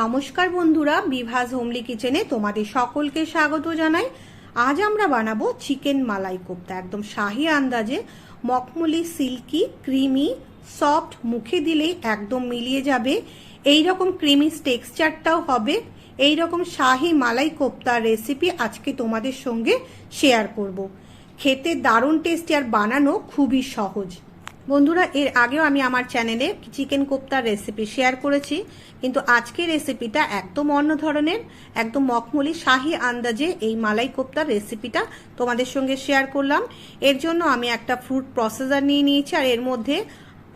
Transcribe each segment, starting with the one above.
নমস্কার বন্ধুরা, বিভাস হোমলি কিচেনে তোমাদের সকলকে স্বাগত জানাই। আজ আমরা বানাবো চিকেন মালাই কোপ্তা, একদম শাহি আন্দাজে, মখমলি, সিল্কি, ক্রিমি, সফট, মুখে দিলেই একদম মিলিয়ে যাবে। এই রকম ক্রিমি টেক্সচারটাও হবে। এই রকম শাহি মালাই কোপ্তার রেসিপি আজকে তোমাদের সঙ্গে শেয়ার করব। খেতে দারুণ টেস্টি আর বানানো খুবই সহজ। বন্ধুরা, এর আগেও আমি আমার চ্যানেলে চিকেন কোপ্তার রেসিপি শেয়ার করেছি, কিন্তু আজকের রেসিপিটা একদম অন্য ধরনের, একদম মখমলি, শাহি আন্দাজে এই মালাই কোপ্তার রেসিপিটা তোমাদের সঙ্গে শেয়ার করলাম। এর জন্য আমি একটা ফ্রুট প্রসেসার নিয়ে নিয়েছি, আর এর মধ্যে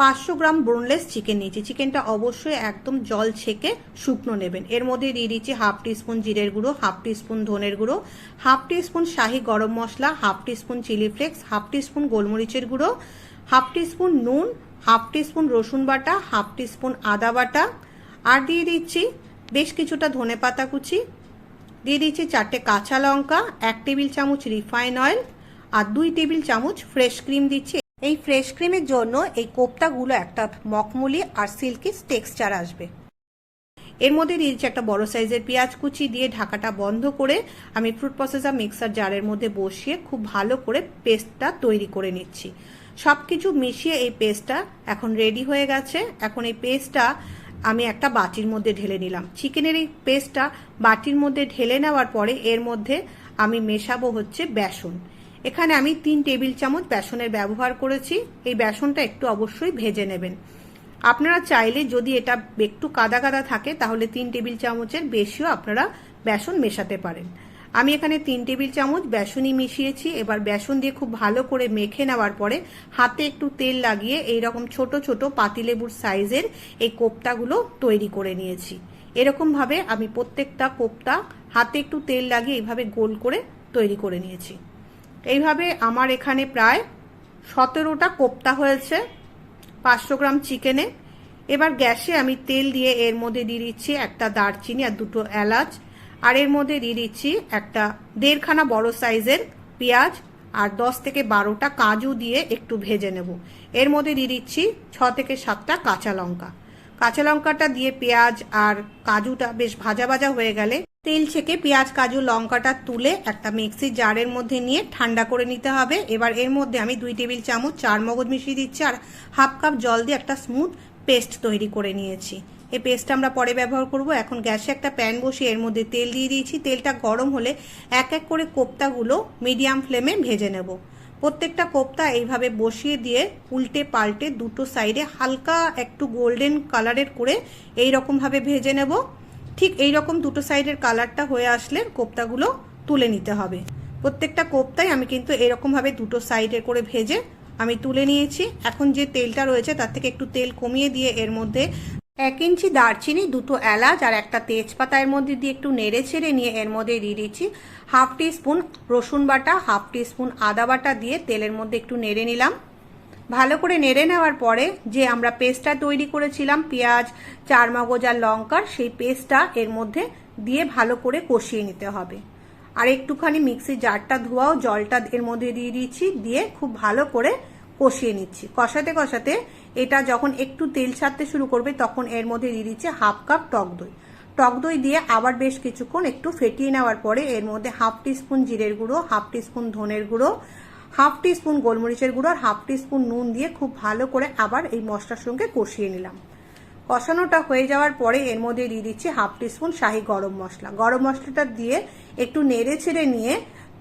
পাঁচশো গ্রাম বোনলেস চিকেন নিয়েছি। চিকেনটা অবশ্যই একদম জল ছেঁকে শুকনো নেবেন। এর মধ্যে দিয়ে দিচ্ছি হাফ টিস্পুন জিরের গুঁড়ো হাফ টিস্পুন ধনের গুঁড়ো হাফ টিস্পুন শাহি গরম মশলা half teaspoon chilli flakes half teaspoon গোলমরিচের গুঁড়ো হাফ টিস্পুন নুন, হাফ টিস্পুন রসুন বাটা, হাফ টিস্পুন আদা বাটা, আর দিয়ে দিচ্ছি বেশ কিছুটা ধনে পাতা কুচি। দিয়ে দিচ্ছি চারটে কাঁচা লঙ্কা, এক টেবিল চামচ রিফাইন অয়েল, আর দুই টেবিল চামচ ফ্রেশ ক্রিম দিচ্ছি। এই ফ্রেশ ক্রিমের জন্য এই কোপ্তাগুলো একটা মখমলি আর সিল্কি টেক্সচার আসবে। এর মধ্যে দিয়েছি একটা বড় সাইজের পেঁয়াজ কুচি দিয়ে ঢাকাটা বন্ধ করে আমি ফ্রুট প্রসেসর মিক্সার জারের মধ্যে বসিয়ে খুব ভালো করে পেস্টটা তৈরি করে নিচ্ছি। সব কিছু মিশিয়ে এই পেস্টটা এখন রেডি হয়ে গেছে। এখন এই পেস্টটা আমি একটা বাটির মধ্যে ঢেলে নিলাম। চিকেনের এই পেস্টটা বাটির মধ্যে ঢেলে নেওয়ার পরে এর মধ্যে আমি মেশাবো হচ্ছে বেসন। এখানে আমি তিন টেবিল চামচ বেসনের ব্যবহার করেছি। এই বেসনটা একটু অবশ্যই ভেজে নেবেন। আপনারা চাইলে যদি এটা একটু কাদা কাদা থাকে, তাহলে তিন টেবিল চামচের বেশিও আপনারা বেসন মেশাতে পারেন। আমি এখানে তিন টেবিল চামচ বেসনই মিশিয়েছি। এবার বেসন দিয়ে খুব ভালো করে মেখে নেওয়ার পরে হাতে একটু তেল লাগিয়ে এই রকম ছোট ছোট পাতিলেবুর সাইজের এই কোপ্তাগুলো তৈরি করে নিয়েছি। এরকমভাবে আমি প্রত্যেকটা কোপ্তা হাতে একটু তেল লাগিয়ে এইভাবে গোল করে তৈরি করে নিয়েছি। এইভাবে আমার এখানে প্রায় সতেরোটা কোপ্তা হয়েছে, পাঁচশো গ্রাম চিকেনে। এবার গ্যাসে আমি তেল দিয়ে এর মধ্যে দিয়ে দিচ্ছি একটা দারচিনি আর দুটো এলাচ। আর এর মধ্যে দিয়ে দিচ্ছি একটা দেড়খানা বড় সাইজের পেঁয়াজ আর দশ থেকে বারোটা কাজু দিয়ে একটু ভেজে নেব। এর মধ্যে দিয়ে দিচ্ছি ছ থেকে সাতটা কাঁচা লঙ্কা। কাঁচা লঙ্কাটা দিয়ে পেঁয়াজ আর কাজুটা বেশ ভাজা ভাজা হয়ে গেলে তেল ছেঁকে পেঁয়াজ, কাজু, লঙ্কাটা তুলে একটা মিক্সি জারের মধ্যে নিয়ে ঠান্ডা করে নিতে হবে। এবার এর মধ্যে আমি দুই টেবিল চামচ চার মগজ মিশিয়ে দিচ্ছি আর হাফ কাপ জল দিয়ে একটা স্মুথ পেস্ট তৈরি করে নিয়েছি। এই পেস্টটা আমরা পরে ব্যবহার করব। এখন গ্যাসে একটা প্যান বসিয়ে এর মধ্যে তেল দিয়ে দিয়েছি। তেলটা গরম হলে এক এক করে কোপ্তাগুলো মিডিয়াম ফ্লেমে ভেজে নেব। প্রত্যেকটা কোপ্তা এইভাবে বসিয়ে দিয়ে উল্টে পাল্টে দুটো সাইডে হালকা একটু গোল্ডেন কালারের করে এই রকমভাবে ভেজে নেব। ঠিক এই রকম দুটো সাইডের কালারটা হয়ে আসলে কোপ্তাগুলো তুলে নিতে হবে। প্রত্যেকটা কোপ্তাই আমি কিন্তু এরকমভাবে দুটো সাইডে করে ভেজে আমি তুলে নিয়েছি। এখন যে তেলটা রয়েছে তার থেকে একটু তেল কমিয়ে দিয়ে এর মধ্যে এক ইঞ্চি দারচিনি, দুটো এলাচ আর একটা তেজপাতা এর মধ্যে দিয়ে একটু নেড়ে ছেড়ে নিয়ে এর মধ্যে দিয়ে দিচ্ছি। হাফ স্পুন রসুন বাটা, হাফ স্পুন আদা বাটা দিয়ে তেলের মধ্যে একটু নেড়ে নিলাম। ভালো করে নেড়ে নেওয়ার পরে যে আমরা পেস্টটা তৈরি করেছিলাম, পেঁয়াজ চার মগজ আর লঙ্কার, সেই পেস্টটা এর মধ্যে দিয়ে ভালো করে কষিয়ে নিতে হবে। আর একটুখানি মিক্সির জারটা ধোয়াও, জলটা এর মধ্যে দিয়ে দিচ্ছি, দিয়ে খুব ভালো করে কষিয়ে নিচ্ছি। কষাতে কষাতে এটা যখন একটু তেল ছাড়তে শুরু করবে, তখন এর মধ্যে দিয়ে দিচ্ছে হাফ কাপ টক দই। টক দই দিয়ে আবার বেশ কিছুক্ষণ একটু ফেটিয়ে নেওয়ার পরে এর মধ্যে হাফ টিস্পুন জিরের গুঁড়ো, হাফ টিস্পুন ধনের গুঁড়ো, হাফ টিস্পুন গোলমরিচের গুঁড়ো আর হাফ টিস্পুন নুন দিয়ে খুব ভালো করে আবার এই মশলার সঙ্গে কষিয়ে নিলাম। কষানোটা হয়ে যাওয়ার পরে এর মধ্যে দিয়ে দিচ্ছি হাফ টিস্পুন শাহি গরম মশলা। গরম মশলাটা দিয়ে একটু নেড়ে ছেড়ে নিয়ে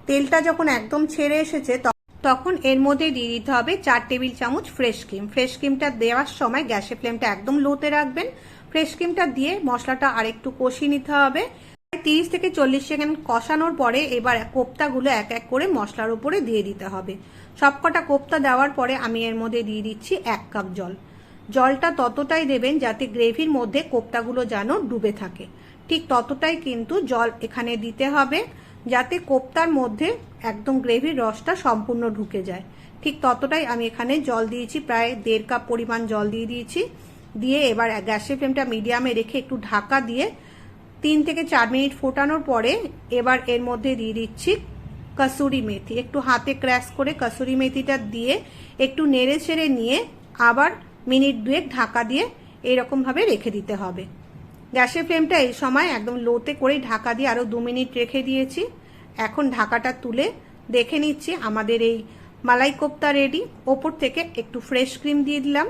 তেলটা যখন একদম ছেড়ে এসেছে তখন এর মধ্যে দিয়ে দিতে হবে চার টেবিল চামচ ফ্রেশ ক্রিম। ফ্রেশ ক্রিমটা দেওয়ার সময় গ্যাসের ফ্লেমটা একদম লোতে রাখবেন। ফ্রেশ ক্রিমটা দিয়ে মশলাটা আরেকটু কষিয়ে নিতে হবে। তিরিশ থেকে চল্লিশ সেকেন্ড কষানোর পরে এবার কোপ্তাগুলো এক এক করে মশলার উপরে দিয়ে দিতে হবে। সবকটা কোপ্তা দেওয়ার পরে আমি এর মধ্যে দিয়ে দিচ্ছি এক কাপ জল। জলটা ততটাই দেবেন যাতে গ্রেভির মধ্যে কোপ্তাগুলো যেন ডুবে থাকে। ঠিক ততটাই কিন্তু জল এখানে দিতে হবে। যাতে কোপ্তার মধ্যে একদম গ্রেভির রসটা সম্পূর্ণ ঢুকে যায়। ঠিক ততটাই আমি এখানে জল দিয়েছি, প্রায় দেড় কাপ পরিমাণ জল দিয়ে দিয়েছি। দিয়ে এবার গ্যাসের ফ্লেমটা মিডিয়ামে রেখে একটু ঢাকা দিয়ে তিন থেকে চার মিনিট ফোটানোর পরে এবার এর মধ্যে দিয়ে দিচ্ছি কসুরি মেথি। একটু হাতে ক্র্যাশ করে কসুরি মেথিটা দিয়ে একটু নেড়ে ছেড়ে নিয়ে আবার মিনিট দুয়েক ঢাকা দিয়ে এইরকমভাবে রেখে দিতে হবে। গ্যাসের ফ্লেমটা এই সময় একদম লোতে করেই ঢাকা দিয়ে আরও দু মিনিট রেখে দিয়েছি। এখন ঢাকাটা তুলে দেখে নিচ্ছি আমাদের এই মালাই কোপ্তা রেডি। ওপর থেকে একটু ফ্রেশ ক্রিম দিয়ে দিলাম।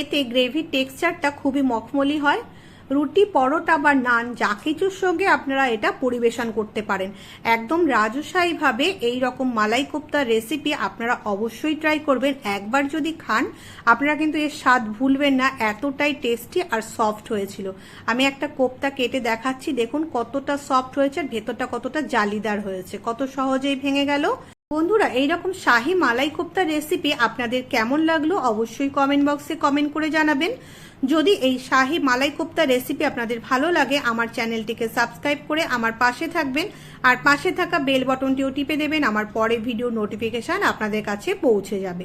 এতে গ্রেভির টেক্সচারটা খুবই মখমলি হয়। রুটি, পরোটা বা নান, যা কিছুর সঙ্গে আপনারা এটা পরিবেশন করতে পারেন। একদম রাজশাহীভাবে এই রকম মালাই কোপ্তার রেসিপি আপনারা অবশ্যই ট্রাই করবেন। একবার যদি খান, আপনারা কিন্তু এর স্বাদ ভুলবেন না, এতটাই টেস্টি আর সফট হয়েছিল। আমি একটা কোপ্তা কেটে দেখাচ্ছি, দেখুন কতটা সফট হয়েছে আর ভেতরটা কতটা জালিদার হয়েছে। কত সহজেই ভেঙে গেল। বন্ধুরা, এইরকম শাহি মালাই কোপ্তা রেসিপি আপনাদের কেমন লাগল অবশ্যই কমেন্ট বক্সে কমেন্ট করে জানাবেন। যদি এই শাহি মালাই কোপ্তা রেসিপি আপনাদের ভালো লাগে, আমার চ্যানেলটিকে সাবস্ক্রাইব করে আমার পাশে থাকবেন আর পাশে থাকা বেল বটনটিও টিপে দেবেন, আমার পরে ভিডিও নোটিফিকেশন আপনাদের কাছে পৌঁছে যাবে।